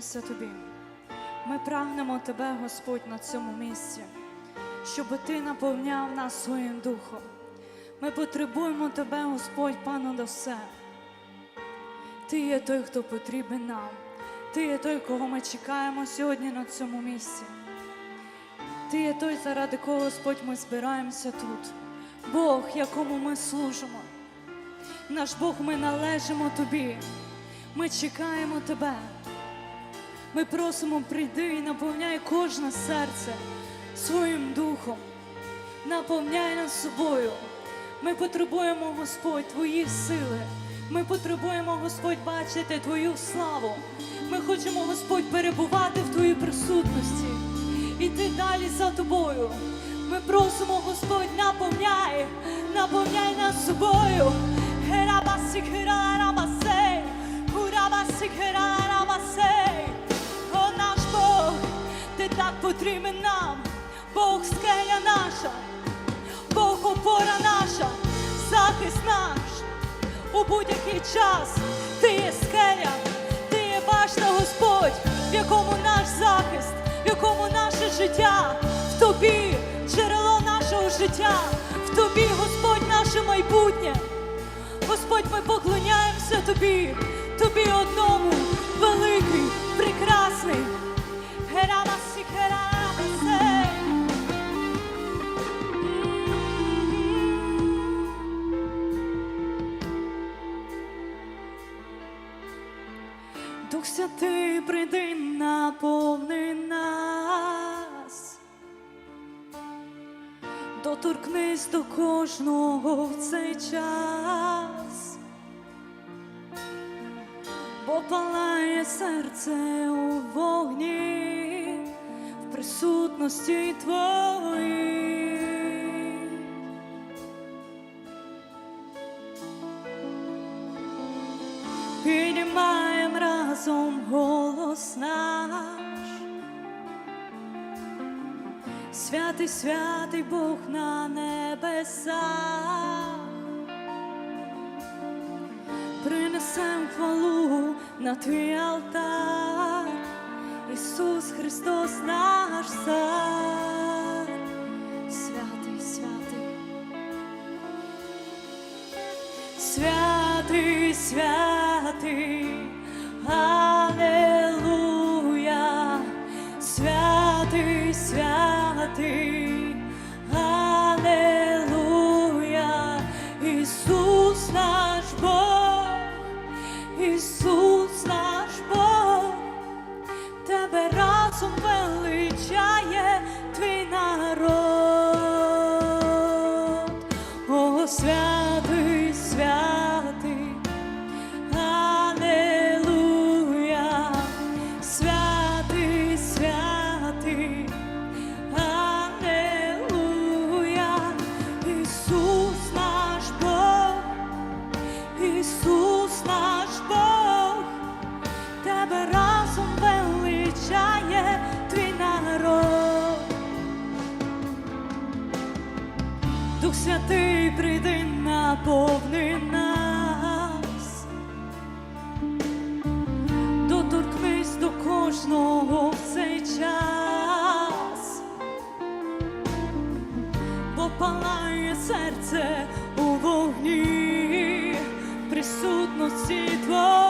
поклоняємося Тобі. Ми прагнемо Тебе, Господь, на цьому місці, щоб Ти наповняв нас своїм духом. Ми потребуємо Тебе, Господь, пану до все. Ти є той, хто потрібен нам. Ти є той, кого ми чекаємо сьогодні на цьому місці. Ти є той, заради кого, Господь, ми збираємося тут. Бог, якому ми служимо. Наш Бог, ми належимо Тобі. Ми чекаємо Тебе. Ми просимо, прийди і наповняй кожне серце своїм духом. Наповняй нас собою. Ми потребуємо, Господь, Твої сили. Ми потребуємо, Господь, бачити Твою славу. Ми хочемо, Господь, перебувати в Твоїй присутності. Іти далі за тобою. Ми просимо, Господь, наповняй, наповняй нас собою. О наш Бог, ти так потрібен нам, Бог скеля наша, Бог опора наша, захист наш у будь-який час. Ти є скеля, ти є башта, Господь, в якому наш захист, в якому наше життя, в тобі джерело нашого життя, в тобі, Господь, наше майбутнє. Господь, ми поклоняємося тобі, тобі одному, великий, прекрасний. Дух Святий, прийди, наповни нас. Доторкнись до кожного в цей час, бо палає серце у вогні присутності твоїй. Піднімаєм разом голос наш. Святий, святий Бог на небесах, принесем хвалу на твій алтар, Ісус Христос наш цар, святий, святий, святий, святий, Аллилуйя, Дух Святий, прийди, наповни нас, доторкнись до кожного в цей час, бо палає серце у вогні присутності твоїй.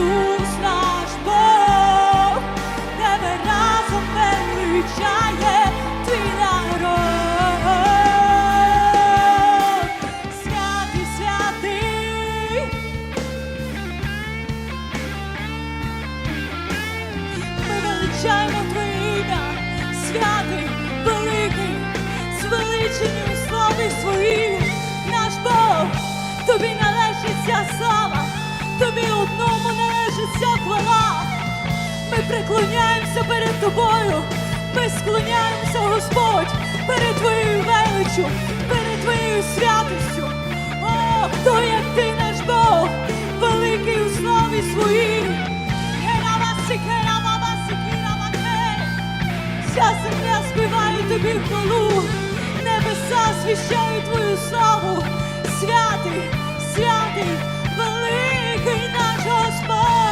Ісус наш Бог, тебе разом величає твій народ, святий, святий, ми величаємо святий, великий, звеличені у славі своїй, наш Бог, тобі належить ця слава тобі одному належиться хвала. Ми преклоняємося перед тобою, ми склоняємося, Господь, перед твоєю величчю, перед твоєю святістю. О, хто як ти наш Бог, великий у славі своїй. Вся земля співає тобі хвалу, небеса свіщають твою славу. Святий, святий, великий наш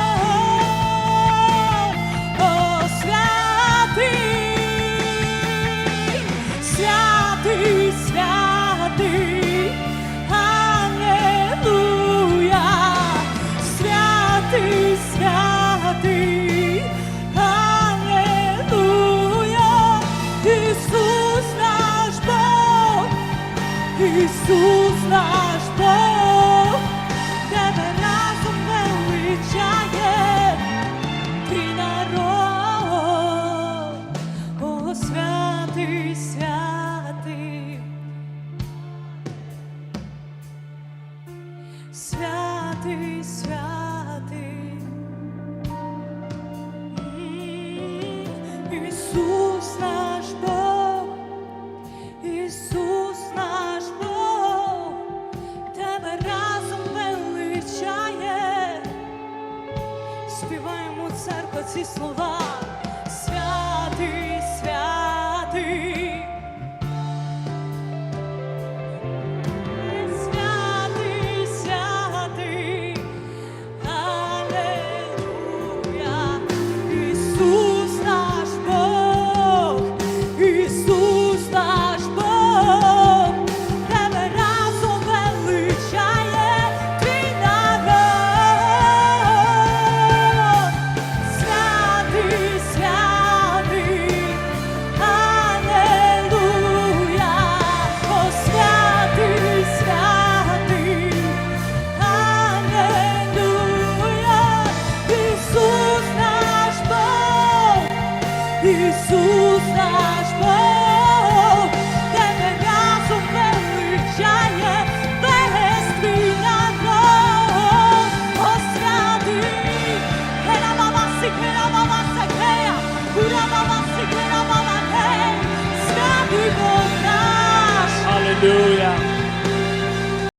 святий,